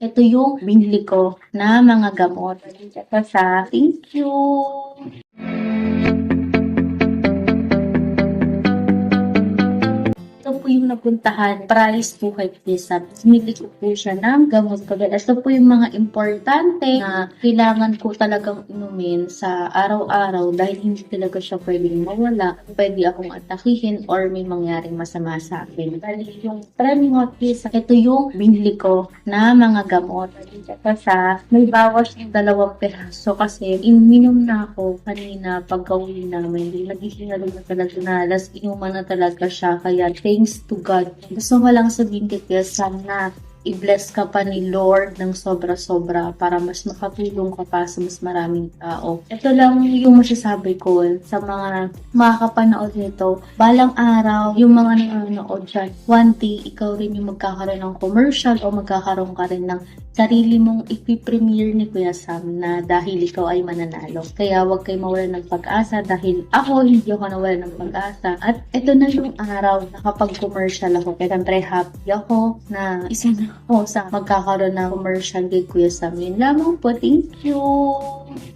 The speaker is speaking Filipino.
Ito yung binili ko na mga gamot. Ito sa thank you. Napuntahan, price po kay Kisap. Binili ko po siya ng gamot ko. Ito po yung mga importante na kailangan ko talagang inumin sa araw-araw dahil hindi talaga siya pwedeng mawala. Pwede akong atakihin or may mangyaring masama sa akin. Bali, yung premium hot Kisap, ito yung binili ko na mga gamot. Sa, may bawas ng dalawang peraso kasi iminom na ako kanina pagka-uwi namin. Nagising na talaga na alas inuman na talaga siya. Kaya thanks to God. Gusto ko lang sabihin kay Kuya Sam na i-bless ka pa ni Lord ng sobra-sobra para mas makatulong ka pa sa mas maraming tao. Ito lang yung masasabi ko sa mga makakapanood nito. Balang araw, yung mga nanonood dyan, one ikaw rin yung magkakaroon ng commercial o magkakaroon ka rin ng sarili mong ipipremiere ni Kuya Sam na dahil ikaw ay mananalo. Kaya huwag kayo mawala ng pag-asa dahil ako hindi ako nawala ng pag-asa. At ito na yung araw na kapag commercial ako. Kaya siyempre happy ako na isa na ako sa magkakaroon ng commercial kay Kuya Sam. Yun lamang po. Thank you!